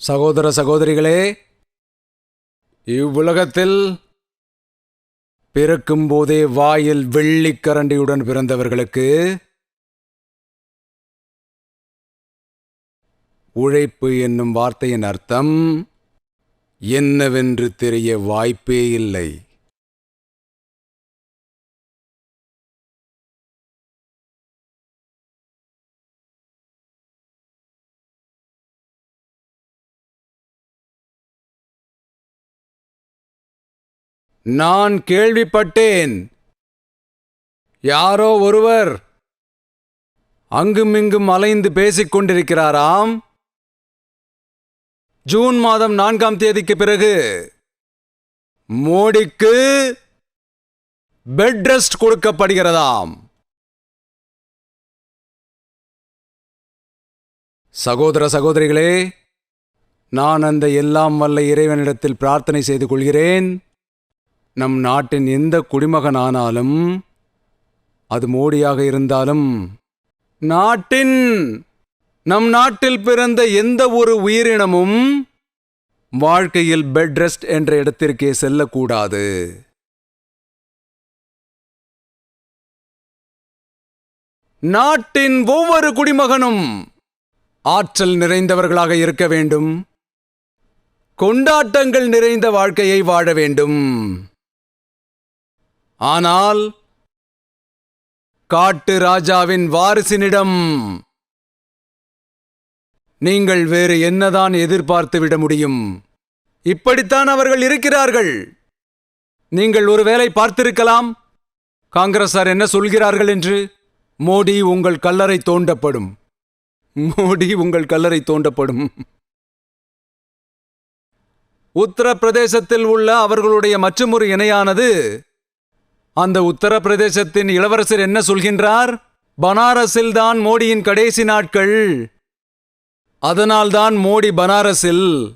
சகோதர சகோதரிகளே இவ்வுலகத்தில் பிறக்கும்போதே வாயில் வெள்ளிக்கரண்டியுடன் பிறந்தவர்களுக்கு உழைப்பு என்னும் வார்த்தையின் அர்த்தம் என்னவென்று தெரிய வாய்ப்பே இல்லை. நான் கேள்விப்பட்டேன். யாரோ ஒருவர் அங்குமிங்கும் அலைந்து பேசிக் கொண்டிருக்கிறாராம் ஜூன் மாதம் நான்காம் தேதிக்கு பிறகு மோடிக்கு பெட் ரெஸ்ட் கொடுக்கப்படுகிறதாம். சகோதர சகோதரிகளே நான் அந்த எல்லாம் வல்ல இறைவனிடத்தில் பிரார்த்தனை செய்து கொள்கிறேன். நம் நாட்டின் எந்த குடிமகனானாலும் அது மோடியாக இருந்தாலும் நாட்டின் நம் நாட்டில் பிறந்த எந்த ஒரு உயிரினமும் வாழ்க்கையில் பெட் ரெஸ்ட் என்ற இடத்திற்கே செல்லக்கூடாது. நாட்டின் ஒவ்வொரு குடிமகனும் ஆற்றல் நிறைந்தவர்களாக இருக்க வேண்டும். கொண்டாட்டங்கள் நிறைந்த வாழ்க்கையை வாழ வேண்டும். ஆனால் காட்டு ராஜாவின் வாரிசினிடம் நீங்கள் வேறு என்னதான் எதிர்பார்த்து விட முடியும்? இப்படித்தான் அவர்கள் இருக்கிறார்கள். நீங்கள் ஒருவேளை பார்த்திருக்கலாம். காங்கிரசார் என்ன சொல்கிறார்கள் என்று? மோடி உங்கள் கல்லறை தோண்டப்படும். மோடி உங்கள் கல்லறை தோண்டப்படும். உத்தரப்பிரதேசத்தில் உள்ள அவர்களுடைய மற்றொரு இணையானது அந்த உத்தரப்பிரதேசத்தின் இளவரசர் என்ன சொல்கின்றார்? பனாரஸில் தான் மோடியின் கடைசி நாட்கள். அதனால்தான் மோடி பனாரஸில்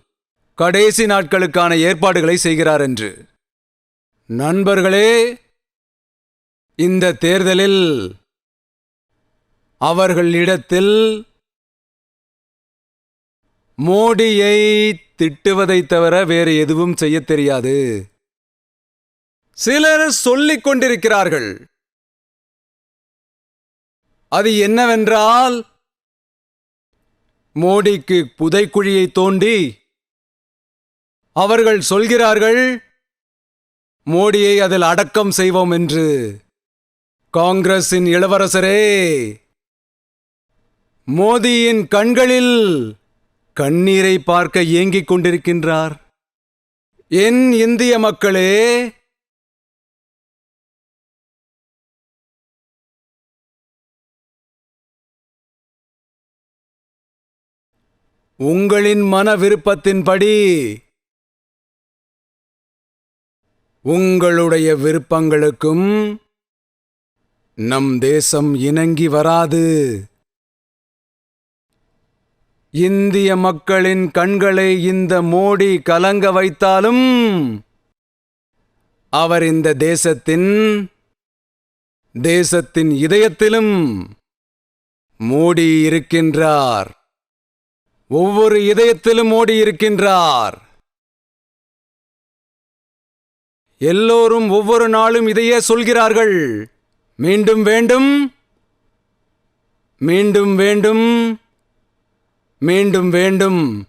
கடைசி நாட்களுக்கான ஏற்பாடுகளை செய்கிறார் என்று. நண்பர்களே இந்த தேர்தலில் அவர்களிடத்தில் மோடியை திட்டுவதைத் தவிர வேறு எதுவும் செய்யத் தெரியாது. சிலர் சொல்லிக் கொண்டிருக்கிறார்கள். அது என்னவென்றால் மோடிக்கு புதைக்குழியை தோண்டி அவர்கள் சொல்கிறார்கள் மோடியை அதில் அடக்கம் செய்வோம் என்று. காங்கிரஸின் இளவரசரே மோதியின் கண்களில் கண்ணீரை பார்க்க ஏங்கிக் கொண்டிருக்கின்றார். என் இந்திய மக்களே உங்களின் மன விருப்பத்தின்படி. உங்களுடைய விருப்பங்களுக்கும் நம் தேசம் இணங்கி வராது. இந்திய மக்களின் கண்களை இந்த மோடி கலங்க வைத்தாலும் அவர் இந்த தேசத்தின் தேசத்தின் இதயத்திலும் மோடி இருக்கின்றார் ஒவ்வொரு இதயத்திலும் ஓடியிருக்கின்றார். எல்லோரும் ஒவ்வொரு நாளும் இதையே சொல்கிறார்கள். மீண்டும் வேண்டும் மீண்டும் வேண்டும் மீண்டும் வேண்டும்.